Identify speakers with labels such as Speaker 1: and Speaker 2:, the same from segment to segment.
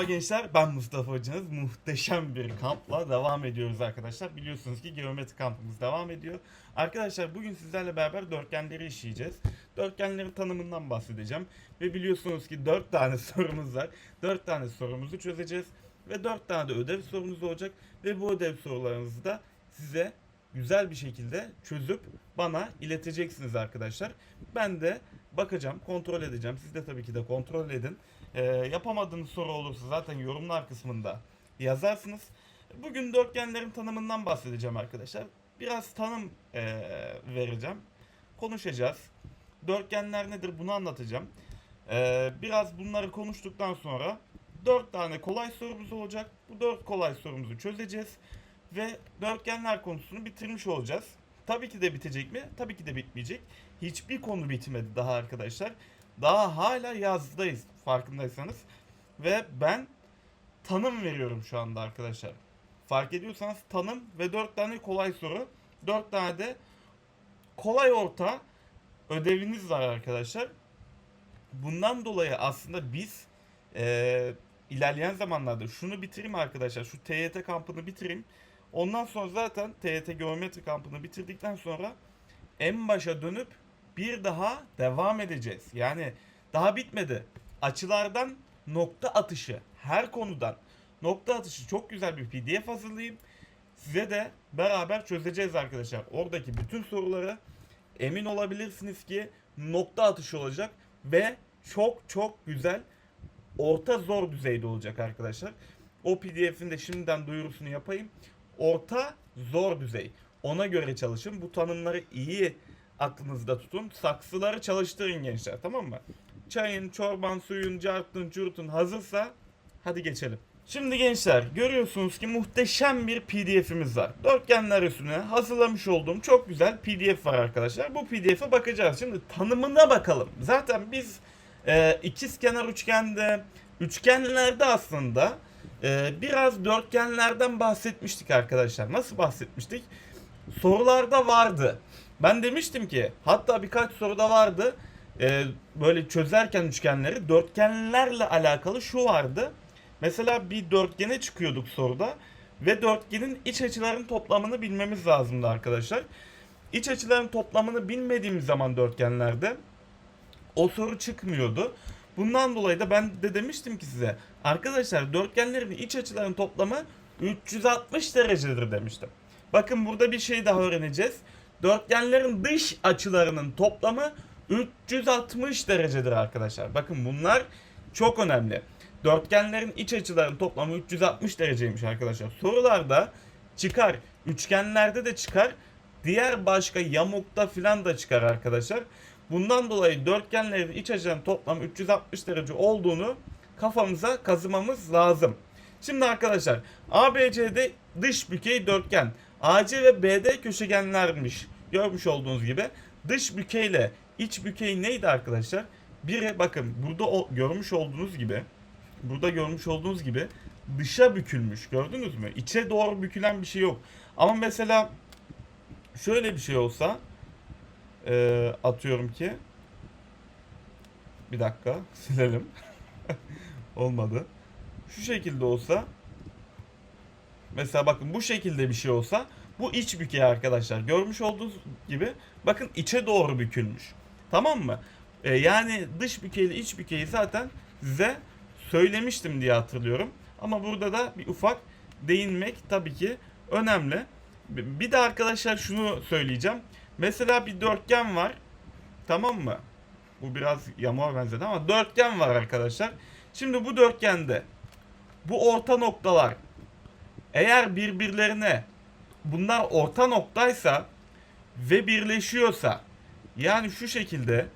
Speaker 1: Merhaba gençler, ben Mustafa Hocanız. Muhteşem bir kampla devam ediyoruz arkadaşlar. Biliyorsunuz ki geometri kampımız devam ediyor. Arkadaşlar bugün sizlerle beraber dörtgenleri işleyeceğiz. Dörtgenlerin tanımından bahsedeceğim. Ve biliyorsunuz ki 4 tane sorumuz var. 4 tane sorumuzu çözeceğiz. Ve 4 tane de ödev sorumuz olacak. Ve bu ödev sorularınızı da size güzel bir şekilde çözüp bana ileteceksiniz arkadaşlar. Ben de bakacağım, kontrol edeceğim. Siz de tabii ki de kontrol edin. Ee, yapamadığınız soru olursa zaten yorumlar kısmında yazarsınız. Bugün dörtgenlerin tanımından bahsedeceğim arkadaşlar. Biraz tanım ee, vereceğim. Konuşacağız. Dörtgenler nedir bunu anlatacağım. Ee, biraz bunları konuştuktan sonra dört tane kolay sorumuz olacak. Bu dört kolay sorumuzu çözeceğiz. Ve dörtgenler konusunu bitirmiş olacağız. Tabii ki de bitecek mi? Tabii ki de bitmeyecek. Hiçbir konu bitmedi daha arkadaşlar. Daha hala yazdayız farkındaysanız. Ve ben tanım veriyorum şu anda arkadaşlar. Fark ediyorsanız tanım ve 4 tane kolay soru. 4 tane de kolay orta ödeviniz var arkadaşlar. Bundan dolayı aslında biz eee, ilerleyen zamanlarda şunu bitireyim arkadaşlar. Şu TYT kampını bitireyim. Ondan sonra zaten TYT geometri kampını bitirdikten sonra en başa dönüp bir daha devam edeceğiz. Yani daha bitmedi. Açılardan nokta atışı her konudan nokta atışı çok güzel bir PDF hazırlayayım. Size de beraber çözeceğiz arkadaşlar. Oradaki bütün soruları emin olabilirsiniz ki nokta atışı olacak ve çok çok güzel orta zor düzeyde olacak arkadaşlar. O PDF'in de şimdiden duyurusunu yapayım. Orta zor düzey. Ona göre çalışın. Bu tanımları iyi aklınızda tutun. Saksıları çalıştırın gençler tamam mı? Çayın, çorban, suyun, cartın, curtun hazırsa hadi geçelim. Şimdi gençler görüyorsunuz ki muhteşem bir pdf'imiz var. Dörtgenler üstüne hazırlamış olduğum çok güzel pdf var arkadaşlar. Bu pdf'e bakacağız. Şimdi tanımına bakalım. Zaten biz e, ikizkenar üçgende, üçgenlerde aslında e, biraz dörtgenlerden bahsetmiştik arkadaşlar. Nasıl bahsetmiştik? Sorularda vardı. Ben demiştim ki hatta birkaç soruda vardı. E, böyle çözerken üçgenleri dörtgenlerle alakalı şu vardı. Mesela bir dörtgene çıkıyorduk soruda ve dörtgenin iç açıların toplamını bilmemiz lazımdı arkadaşlar. İç açıların toplamını bilmediğimiz zaman dörtgenlerde o soru çıkmıyordu. Bundan dolayı da ben de demiştim ki size arkadaşlar dörtgenlerin iç açıların toplamı 360 derecedir demiştim. Bakın burada bir şey daha öğreneceğiz. Dörtgenlerin dış açılarının toplamı 360 derecedir arkadaşlar. Bakın bunlar çok önemli. Dörtgenlerin iç açılarının toplamı 360 dereceymiş arkadaşlar. Sorularda çıkar. Üçgenlerde de çıkar. Diğer başka yamukta filan da çıkar arkadaşlar. Bundan dolayı dörtgenlerin iç açılarının toplamı 360 derece olduğunu kafamıza kazımamız lazım. Şimdi arkadaşlar ABC'de dış bükey dörtgen. AC ve BD köşegenlermiş. Görmüş olduğunuz gibi. Dış bükeyle iç bükey neydi arkadaşlar? Biri bakın burada o, görmüş olduğunuz gibi burada görmüş olduğunuz gibi dışa bükülmüş. Gördünüz mü? İçe doğru bükülen bir şey yok. Ama mesela şöyle bir şey olsa eee, atıyorum ki bir dakika silelim. Olmadı. Şu şekilde olsa mesela bakın bu şekilde bir şey olsa bu iç bükey arkadaşlar. Görmüş olduğunuz gibi bakın içe doğru bükülmüş. Tamam mı? Ee, yani dış bükeyle iç bükeyi zaten size söylemiştim diye hatırlıyorum. Ama burada da bir ufak değinmek tabii ki önemli. Bir de arkadaşlar şunu söyleyeceğim. Mesela bir dörtgen var. Tamam mı? Bu biraz yamuğa benzedi ama dörtgen var arkadaşlar. Şimdi bu dörtgende bu orta noktalar eğer birbirlerine bunlar orta noktaysa ve birleşiyorsa yani şu şekilde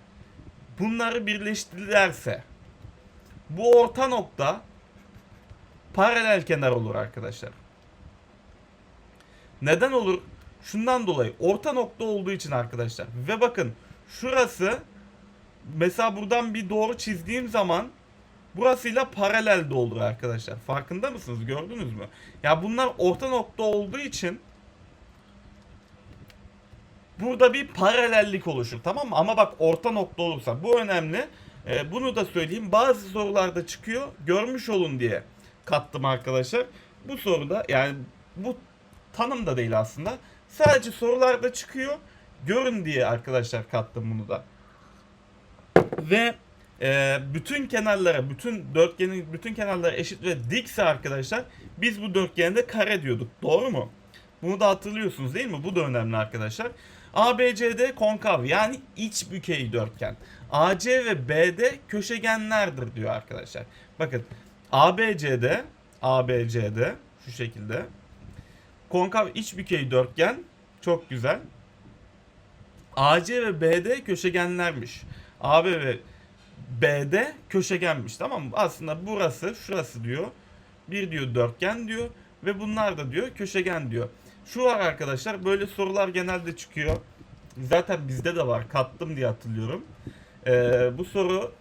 Speaker 1: bunları birleştirirlerse bu orta nokta paralel kenar olur arkadaşlar. Neden olur? Şundan dolayı orta nokta olduğu için arkadaşlar. Ve bakın şurası mesela buradan bir doğru çizdiğim zaman burasıyla paralel de olur arkadaşlar. Farkında mısınız? Gördünüz mü? Ya bunlar orta nokta olduğu için burada bir paralellik oluşur tamam mı? Ama bak orta nokta olursa bu önemli. Ee, bunu da söyleyeyim. Bazı sorularda çıkıyor. Görmüş olun diye kattım arkadaşlar. Bu soruda yani bu tanım da değil aslında. Sadece sorularda çıkıyor. Görün diye arkadaşlar kattım bunu da. Ve e, bütün kenarlara, bütün dörtgenin bütün kenarları eşit ve dikse arkadaşlar biz bu dörtgende kare diyorduk. Doğru mu? Bunu da hatırlıyorsunuz değil mi? Bu da önemli arkadaşlar. ABCD konkav yani iç bükey dörtgen. AC ve BD köşegenlerdir diyor arkadaşlar. Bakın ABCD ABCD şu şekilde. Konkav iç bükey dörtgen çok güzel. AC ve BD köşegenlermiş. AB ve BD köşegenmiş tamam mı? Aslında burası şurası diyor. Bir diyor dörtgen diyor ve bunlar da diyor köşegen diyor. Şu var arkadaşlar böyle sorular genelde çıkıyor. Zaten bizde de var kattım diye hatırlıyorum. Ee, bu soru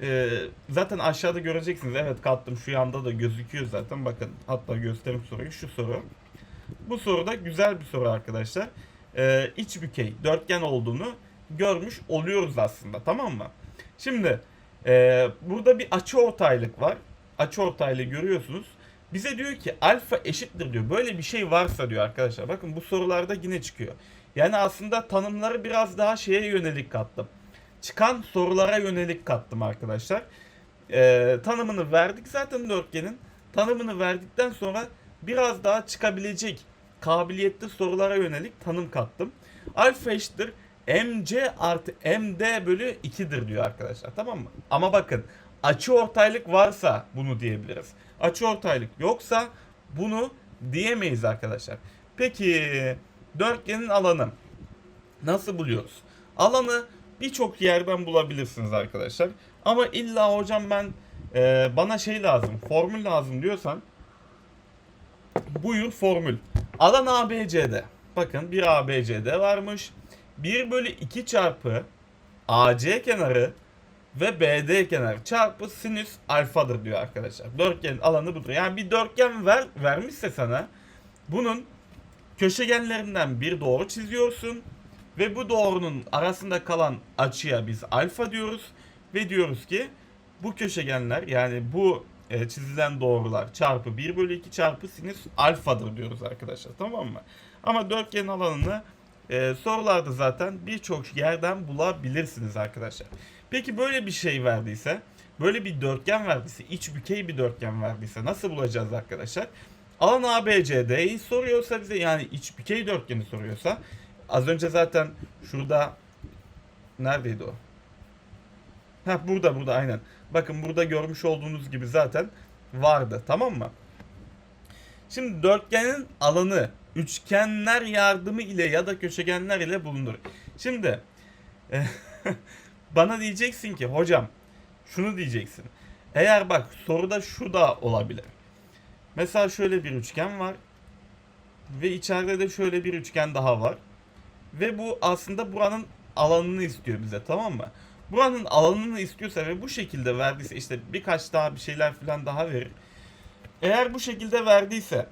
Speaker 1: e, zaten aşağıda göreceksiniz. Evet kattım şu yanda da gözüküyor zaten. Bakın hatta göstereyim soruyu. Şu soru. Bu soruda güzel bir soru arkadaşlar. Ee, iç bükey dörtgen olduğunu görmüş oluyoruz aslında tamam mı? Şimdi e, burada bir açı ortaylık var. Açı ortaylığı görüyorsunuz. Bize diyor ki alfa eşittir diyor. Böyle bir şey varsa diyor arkadaşlar. Bakın bu sorularda yine çıkıyor. Yani aslında tanımları biraz daha şeye yönelik kattım. Çıkan sorulara yönelik kattım arkadaşlar. Ee, tanımını verdik zaten dörtgenin. Tanımını verdikten sonra biraz daha çıkabilecek kabiliyetli sorulara yönelik tanım kattım. Alfa eşittir mc artı md bölü 2'dir diyor arkadaşlar tamam mı? Ama bakın açı ortaylık varsa bunu diyebiliriz. Açı ortaylık yoksa bunu diyemeyiz arkadaşlar. Peki dörtgenin alanı nasıl buluyoruz? Alanı birçok yerden bulabilirsiniz arkadaşlar. Ama illa hocam ben e, bana şey lazım, formül lazım diyorsan buyur formül. Alan ABCD. Bakın bir ABCD varmış. 1 bölü 2 çarpı AC kenarı ve BD kenarı çarpı sinüs alfadır diyor arkadaşlar. Dörtgenin alanı budur. Yani bir dörtgen ver, vermişse sana bunun köşegenlerinden bir doğru çiziyorsun ve bu doğrunun arasında kalan açıya biz alfa diyoruz ve diyoruz ki bu köşegenler yani bu e, çizilen doğrular çarpı 1 bölü 2 çarpı sinüs alfadır diyoruz arkadaşlar tamam mı? Ama dörtgenin alanını e, sorularda zaten birçok yerden bulabilirsiniz arkadaşlar. Peki böyle bir şey verdiyse, böyle bir dörtgen verdiyse, iç bükey bir dörtgen verdiyse nasıl bulacağız arkadaşlar? Alan ABCD'yi soruyorsa bize yani iç bükey dörtgeni soruyorsa az önce zaten şurada neredeydi o? Ha burada burada aynen. Bakın burada görmüş olduğunuz gibi zaten vardı tamam mı? Şimdi dörtgenin alanı üçgenler yardımı ile ya da köşegenler ile bulunur. Şimdi e, bana diyeceksin ki hocam şunu diyeceksin. Eğer bak soruda şu da olabilir. Mesela şöyle bir üçgen var. Ve içeride de şöyle bir üçgen daha var. Ve bu aslında buranın alanını istiyor bize tamam mı? Buranın alanını istiyorsa ve bu şekilde verdiyse işte birkaç daha bir şeyler falan daha verir. Eğer bu şekilde verdiyse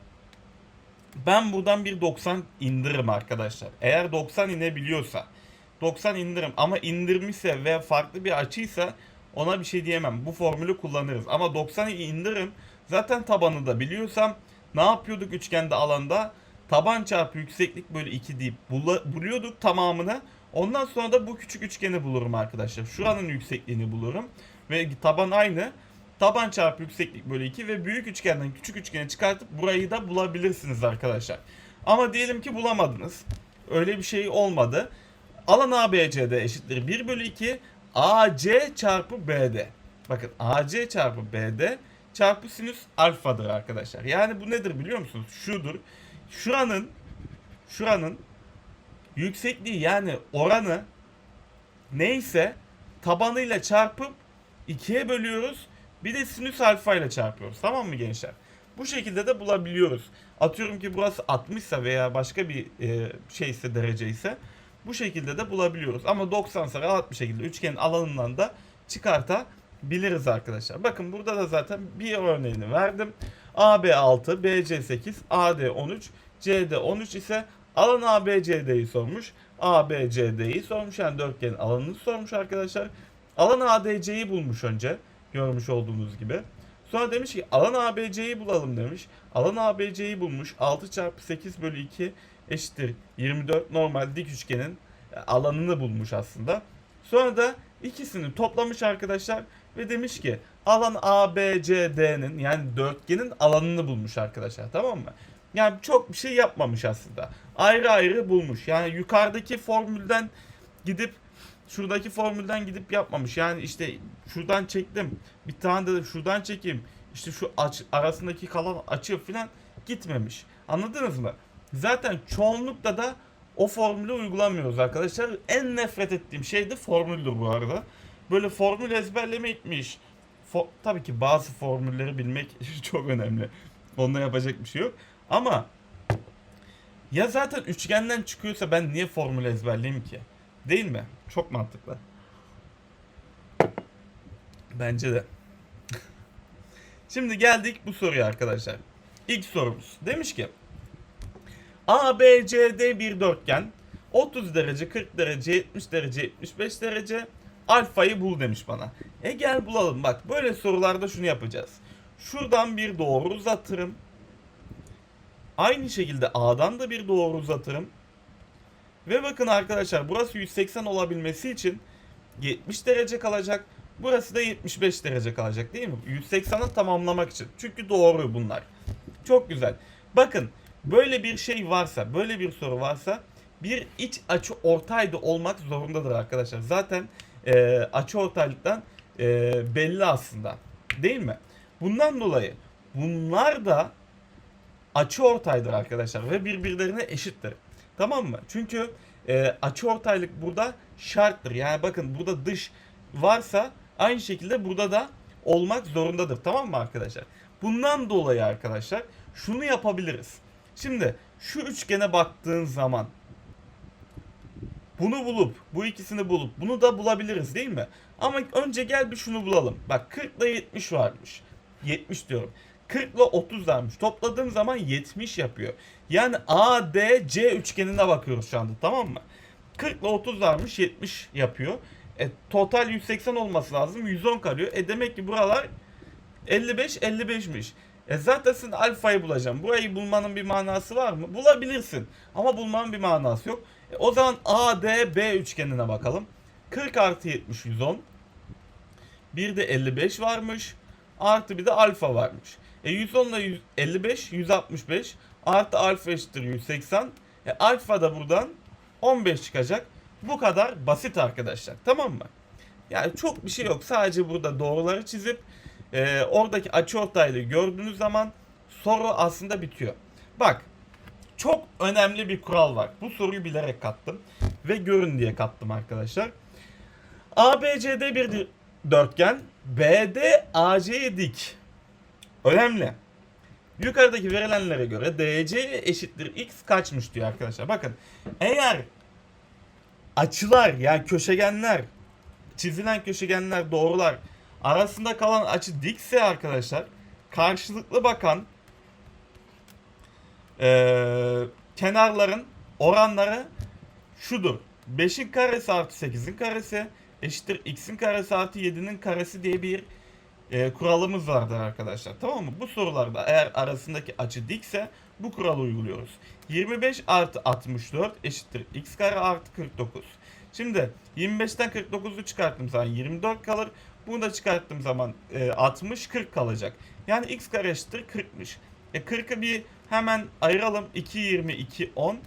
Speaker 1: ben buradan bir 90 indiririm arkadaşlar. Eğer 90 inebiliyorsa 90 indirim ama indirmişse ve farklı bir açıysa ona bir şey diyemem. Bu formülü kullanırız. Ama 90'ı indiririm. Zaten tabanı da biliyorsam ne yapıyorduk üçgende alanda? Taban çarpı yükseklik bölü 2 deyip buluyorduk tamamını. Ondan sonra da bu küçük üçgeni bulurum arkadaşlar. Şuranın yüksekliğini bulurum. Ve taban aynı. Taban çarpı yükseklik bölü 2 ve büyük üçgenden küçük üçgeni çıkartıp burayı da bulabilirsiniz arkadaşlar. Ama diyelim ki bulamadınız. Öyle bir şey olmadı. Alan ABCD eşittir 1 bölü 2 AC çarpı BD. Bakın AC çarpı BD çarpı sinüs alfadır arkadaşlar. Yani bu nedir biliyor musunuz? Şudur. Şuranın şuranın yüksekliği yani oranı neyse tabanıyla çarpıp ikiye bölüyoruz. Bir de sinüs alfa ile çarpıyoruz. Tamam mı gençler? Bu şekilde de bulabiliyoruz. Atıyorum ki burası 60 ise veya başka bir e, şeyse derece ise bu şekilde de bulabiliyoruz. Ama 90 ise rahat şekilde üçgenin alanından da çıkartabiliriz arkadaşlar. Bakın burada da zaten bir örneğini verdim. AB 6, BC 8, AD 13, CD 13 ise alan ABCD'yi sormuş. ABCD'yi sormuş. Yani dörtgenin alanını sormuş arkadaşlar. Alan ADC'yi bulmuş önce. Görmüş olduğunuz gibi. Sonra demiş ki alan ABC'yi bulalım demiş. Alan ABC'yi bulmuş. 6 çarpı 8 bölü 2 eşittir 24 normal dik üçgenin e, alanını bulmuş aslında. Sonra da ikisini toplamış arkadaşlar ve demiş ki alan ABCD'nin yani dörtgenin alanını bulmuş arkadaşlar tamam mı? Yani çok bir şey yapmamış aslında. Ayrı ayrı bulmuş. Yani yukarıdaki formülden gidip şuradaki formülden gidip yapmamış. Yani işte şuradan çektim. Bir tane de şuradan çekeyim. İşte şu aç, arasındaki kalan açı falan gitmemiş. Anladınız mı? Zaten çoğunlukla da o formülü uygulamıyoruz arkadaşlar. En nefret ettiğim şey de formüldür bu arada. Böyle formül ezberlemekmiş. Fo- Tabii ki bazı formülleri bilmek çok önemli. Onunla yapacak bir şey yok. Ama ya zaten üçgenden çıkıyorsa ben niye formül ezberleyeyim ki? Değil mi? Çok mantıklı. Bence de. Şimdi geldik bu soruya arkadaşlar. İlk sorumuz. Demiş ki ABCD bir dörtgen 30 derece, 40 derece, 70 derece, 75 derece alfayı bul demiş bana. E gel bulalım bak böyle sorularda şunu yapacağız. Şuradan bir doğru uzatırım. Aynı şekilde A'dan da bir doğru uzatırım. Ve bakın arkadaşlar burası 180 olabilmesi için 70 derece kalacak. Burası da 75 derece kalacak değil mi? 180'i tamamlamak için. Çünkü doğru bunlar. Çok güzel. Bakın böyle bir şey varsa, böyle bir soru varsa bir iç açı ortaydı olmak zorundadır arkadaşlar. Zaten e, açı ortaylıktan e, belli aslında. Değil mi? Bundan dolayı bunlar da açı ortaydır arkadaşlar ve birbirlerine eşittir. Tamam mı? Çünkü e, açı ortaylık burada şarttır. Yani bakın burada dış varsa aynı şekilde burada da olmak zorundadır. Tamam mı arkadaşlar? Bundan dolayı arkadaşlar şunu yapabiliriz. Şimdi şu üçgene baktığın zaman bunu bulup bu ikisini bulup bunu da bulabiliriz değil mi? Ama önce gel bir şunu bulalım. Bak 40 ile 70 varmış. 70 diyorum. 40 ile 30 varmış. Topladığım zaman 70 yapıyor. Yani ADC üçgenine bakıyoruz şu anda tamam mı? 40 ile 30 varmış 70 yapıyor. E, total 180 olması lazım. 110 kalıyor. E demek ki buralar 55 55'miş. E zaten sen alfayı bulacağım. Burayı bulmanın bir manası var mı? Bulabilirsin. Ama bulmanın bir manası yok. E, o zaman ADB üçgenine bakalım. 40 artı 70 110. Bir de 55 varmış. Artı bir de alfa varmış. E 110 ile 100 55 165 artı alfa eşittir 180. E alfa da buradan 15 çıkacak. Bu kadar basit arkadaşlar. Tamam mı? Yani çok bir şey yok. Sadece burada doğruları çizip e, oradaki açıortaylığı gördüğünüz zaman soru aslında bitiyor. Bak çok önemli bir kural var. Bu soruyu bilerek kattım ve görün diye kattım arkadaşlar. ABCD bir dörtgen, BD AC'ye dik. Önemli. Yukarıdaki verilenlere göre DC eşittir x kaçmış diyor arkadaşlar. Bakın eğer açılar yani köşegenler çizilen köşegenler doğrular arasında kalan açı dikse arkadaşlar karşılıklı bakan eee, kenarların oranları şudur. 5'in karesi artı 8'in karesi eşittir x'in karesi artı 7'nin karesi diye bir e, kuralımız vardır arkadaşlar. Tamam mı? Bu sorularda eğer arasındaki açı dikse bu kuralı uyguluyoruz. 25 artı 64 eşittir x kare artı 49. Şimdi 25'ten 49'u çıkarttığım zaman 24 kalır. Bunu da çıkarttığım zaman e, 60 40 kalacak. Yani x kare eşittir 40'mış. E 40'ı bir hemen ayıralım. 2 20 2 10.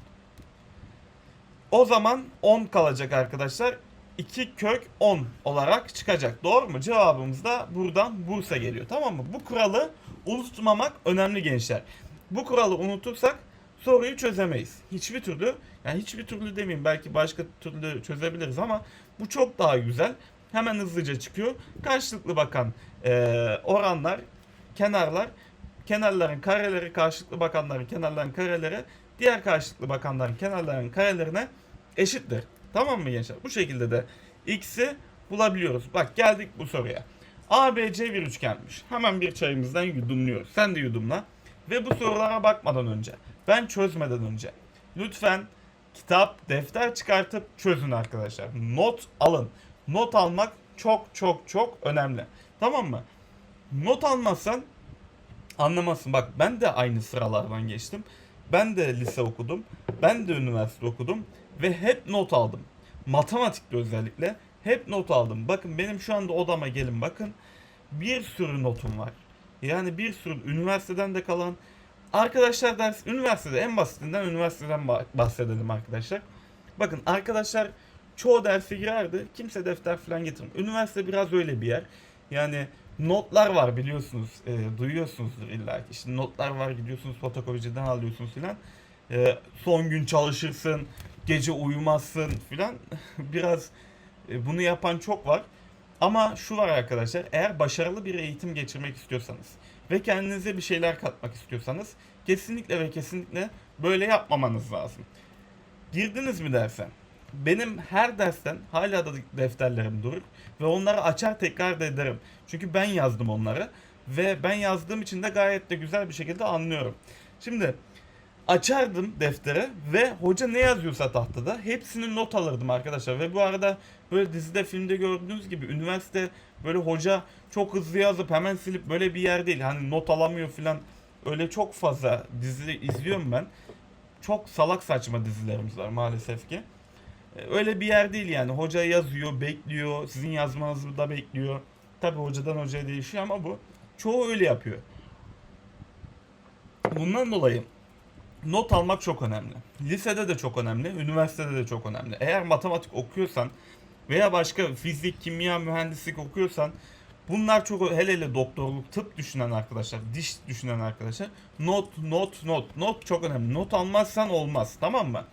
Speaker 1: O zaman 10 kalacak arkadaşlar. 2 kök 10 olarak çıkacak. Doğru mu? Cevabımız da buradan Bursa geliyor. Tamam mı? Bu kuralı unutmamak önemli gençler. Bu kuralı unutursak soruyu çözemeyiz. Hiçbir türlü yani hiçbir türlü demeyeyim belki başka türlü çözebiliriz ama bu çok daha güzel. Hemen hızlıca çıkıyor. Karşılıklı bakan eee, oranlar, kenarlar, kenarların kareleri, karşılıklı bakanların kenarların kareleri, diğer karşılıklı bakanların kenarların karelerine eşittir. Tamam mı gençler? Bu şekilde de x'i bulabiliyoruz. Bak geldik bu soruya. ABC bir üçgenmiş. Hemen bir çayımızdan yudumluyoruz. Sen de yudumla. Ve bu sorulara bakmadan önce, ben çözmeden önce lütfen kitap, defter çıkartıp çözün arkadaşlar. Not alın. Not almak çok çok çok önemli. Tamam mı? Not almazsan anlamazsın. Bak ben de aynı sıralardan geçtim. Ben de lise okudum. Ben de üniversite okudum. Ve hep not aldım. Matematikte özellikle hep not aldım. Bakın benim şu anda odama gelin bakın. Bir sürü notum var. Yani bir sürü üniversiteden de kalan. Arkadaşlar ders üniversitede en basitinden üniversiteden bah- bahsedelim arkadaşlar. Bakın arkadaşlar çoğu derse girerdi. Kimse defter falan getirmiyor. Üniversite biraz öyle bir yer. Yani notlar var biliyorsunuz. E, duyuyorsunuzdur illa ki. İşte notlar var gidiyorsunuz fotokopiciden alıyorsunuz filan. E, son gün çalışırsın. Gece uyumazsın filan. biraz e, bunu yapan çok var. Ama şu var arkadaşlar. Eğer başarılı bir eğitim geçirmek istiyorsanız ve kendinize bir şeyler katmak istiyorsanız kesinlikle ve kesinlikle böyle yapmamanız lazım. Girdiniz mi derse? Benim her dersten hala da defterlerim durur ve onları açar tekrar da ederim. Çünkü ben yazdım onları ve ben yazdığım için de gayet de güzel bir şekilde anlıyorum. Şimdi açardım deftere ve hoca ne yazıyorsa tahtada hepsini not alırdım arkadaşlar. Ve bu arada böyle dizide filmde gördüğünüz gibi üniversite böyle hoca çok hızlı yazıp hemen silip böyle bir yer değil. Hani not alamıyor filan öyle çok fazla dizi izliyorum ben. Çok salak saçma dizilerimiz var maalesef ki. E, Öyle bir yer değil yani. Hoca yazıyor, bekliyor. Sizin yazmanızı da bekliyor. Tabi hocadan hocaya değişiyor ama bu çoğu öyle yapıyor. Bundan dolayı not almak çok önemli. Lisede de çok önemli, üniversitede de çok önemli. Eğer matematik okuyorsan veya başka fizik, kimya, mühendislik okuyorsan bunlar çok hele hele doktorluk, tıp düşünen arkadaşlar, diş düşünen arkadaşlar not, not, not, not çok önemli. Not almazsan olmaz tamam mı?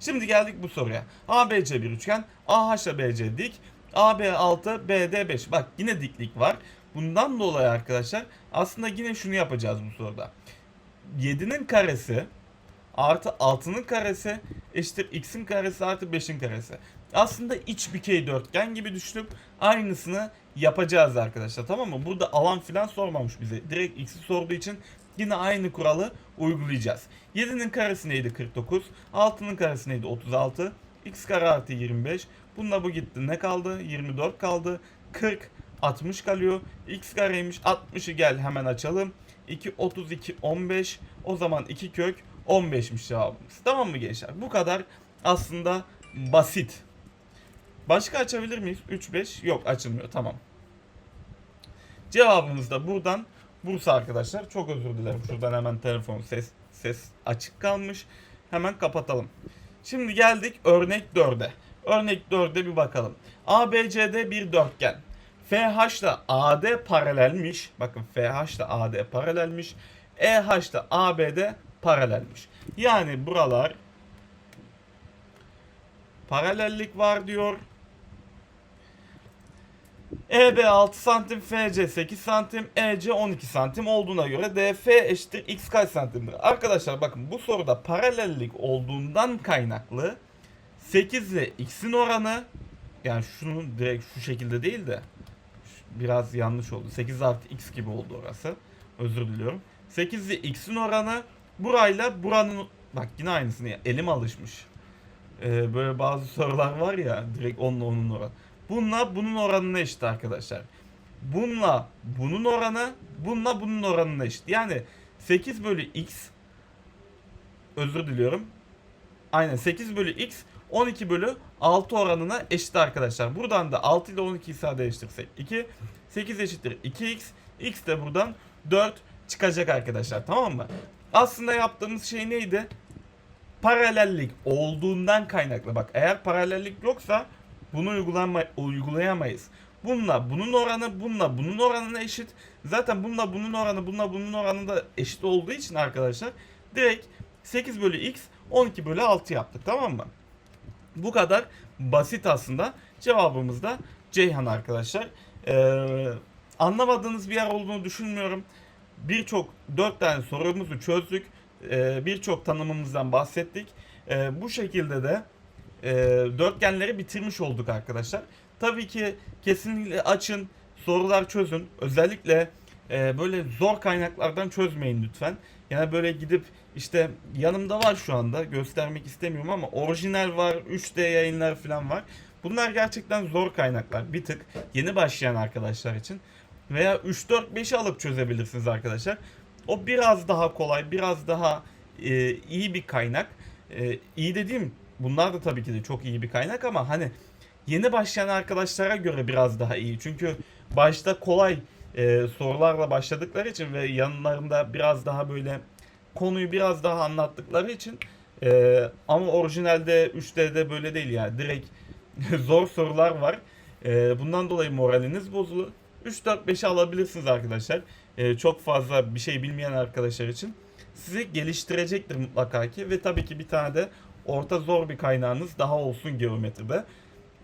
Speaker 1: Şimdi geldik bu soruya. ABC bir üçgen, AH ile BC dik, AB 6, BD 5. Bak yine diklik var. Bundan dolayı arkadaşlar aslında yine şunu yapacağız bu soruda. 7'nin karesi artı 6'nın karesi eşittir x'in karesi artı 5'in karesi. Aslında iç dikey dörtgen gibi düşünüp aynısını yapacağız arkadaşlar tamam mı? Burada alan filan sormamış bize. Direkt x'i sorduğu için yine aynı kuralı uygulayacağız. 7'nin karesi neydi 49? 6'nın karesi neydi 36? x kare artı 25. Bununla bu gitti ne kaldı? 24 kaldı. 40 60 kalıyor. x kareymiş 60'ı gel hemen açalım. 2 32 15. O zaman 2 kök 15'miş cevabımız. Tamam mı gençler? Bu kadar aslında basit. Başka açabilir miyiz? 3 5 yok açılmıyor. Tamam. Cevabımız da buradan Bursa arkadaşlar. Çok özür dilerim. Şuradan hemen telefon ses ses açık kalmış. Hemen kapatalım. Şimdi geldik örnek 4'e. Örnek 4'e bir bakalım. ABCD bir dörtgen. FH ile AD paralelmiş. Bakın FH ile AD paralelmiş. EH ile ABD paralelmiş. Yani buralar paralellik var diyor. EB 6 santim, FC 8 santim, EC 12 santim olduğuna göre DF eşittir x kaç santimdir? Arkadaşlar bakın bu soruda paralellik olduğundan kaynaklı 8 ile x'in oranı yani şunu direkt şu şekilde değil de biraz yanlış oldu. 8 artı x gibi oldu orası. Özür diliyorum. 8 ile x'in oranı burayla buranın bak yine aynısını ya, elim alışmış. Ee, böyle bazı sorular var ya direkt onunla onun oranı. Bununla bunun oranına eşit arkadaşlar. Bununla bunun oranı bununla bunun oranına eşit. Yani 8 bölü x özür diliyorum. Aynen 8 bölü x 12 bölü 6 oranına eşit arkadaşlar. Buradan da 6 ile 12'yi sadeleştirirsek 2. 8 eşittir 2x. x de buradan 4 çıkacak arkadaşlar tamam mı? Aslında yaptığımız şey neydi? Paralellik olduğundan kaynaklı. Bak eğer paralellik yoksa bunu uygulama, uygulayamayız. Bununla bunun oranı bununla bunun oranına eşit. Zaten bununla bunun oranı bununla bunun oranı da eşit olduğu için arkadaşlar direkt 8 bölü x 12 bölü 6 yaptık tamam mı? Bu kadar basit aslında. Cevabımız da Ceyhan arkadaşlar. Ee, anlamadığınız bir yer olduğunu düşünmüyorum. Birçok 4 tane sorumuzu çözdük. Ee, Birçok tanımımızdan bahsettik. Ee, bu şekilde de e, dörtgenleri bitirmiş olduk arkadaşlar. Tabii ki kesinlikle açın, sorular çözün. Özellikle e, böyle zor kaynaklardan çözmeyin lütfen. Yani böyle gidip işte yanımda var şu anda göstermek istemiyorum ama orijinal var, 3D yayınlar falan var. Bunlar gerçekten zor kaynaklar bir tık yeni başlayan arkadaşlar için. Veya 3-4-5'i alıp çözebilirsiniz arkadaşlar. O biraz daha kolay, biraz daha e, iyi bir kaynak. E, iyi dediğim bunlar da tabii ki de çok iyi bir kaynak ama hani yeni başlayan arkadaşlara göre biraz daha iyi. Çünkü başta kolay e, sorularla başladıkları için ve yanlarında biraz daha böyle konuyu biraz daha anlattıkları için e, ama orijinalde 3D'de böyle değil yani direkt zor sorular var. E, bundan dolayı moraliniz bozulur. 3-4-5'i alabilirsiniz arkadaşlar. E, çok fazla bir şey bilmeyen arkadaşlar için sizi geliştirecektir mutlaka ki ve tabii ki bir tane de orta zor bir kaynağınız daha olsun geometride.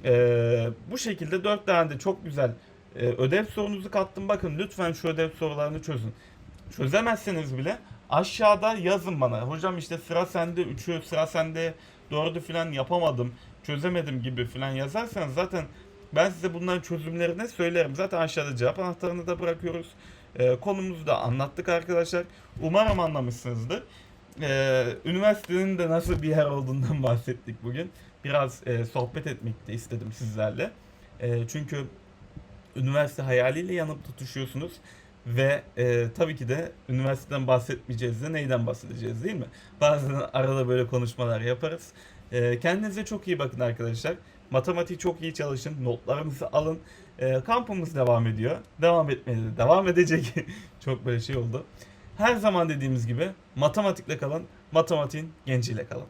Speaker 1: E, bu şekilde 4 tane de çok güzel e, ödev sorunuzu kattım. Bakın lütfen şu ödev sorularını çözün. Çözemezseniz bile aşağıda yazın bana. Hocam işte sıra sende 3'ü, sıra sende 4'ü falan yapamadım, çözemedim gibi falan yazarsanız zaten ben size bunların çözümlerini söylerim. Zaten aşağıda cevap anahtarını da bırakıyoruz. Ee, konumuzu da anlattık arkadaşlar. Umarım anlamışsınızdır. Ee, üniversitenin de nasıl bir yer olduğundan bahsettik bugün. Biraz e, sohbet etmek de istedim sizlerle. E, çünkü üniversite hayaliyle yanıp tutuşuyorsunuz. Ve e, tabii ki de üniversiteden bahsetmeyeceğiz de neyden bahsedeceğiz değil mi? Bazen arada böyle konuşmalar yaparız. E, kendinize çok iyi bakın arkadaşlar. Matematiği çok iyi çalışın. Notlarınızı alın. E, kampımız devam ediyor. Devam etmeye de devam edecek. çok böyle şey oldu. Her zaman dediğimiz gibi matematikle kalın. Matematiğin genciyle kalın.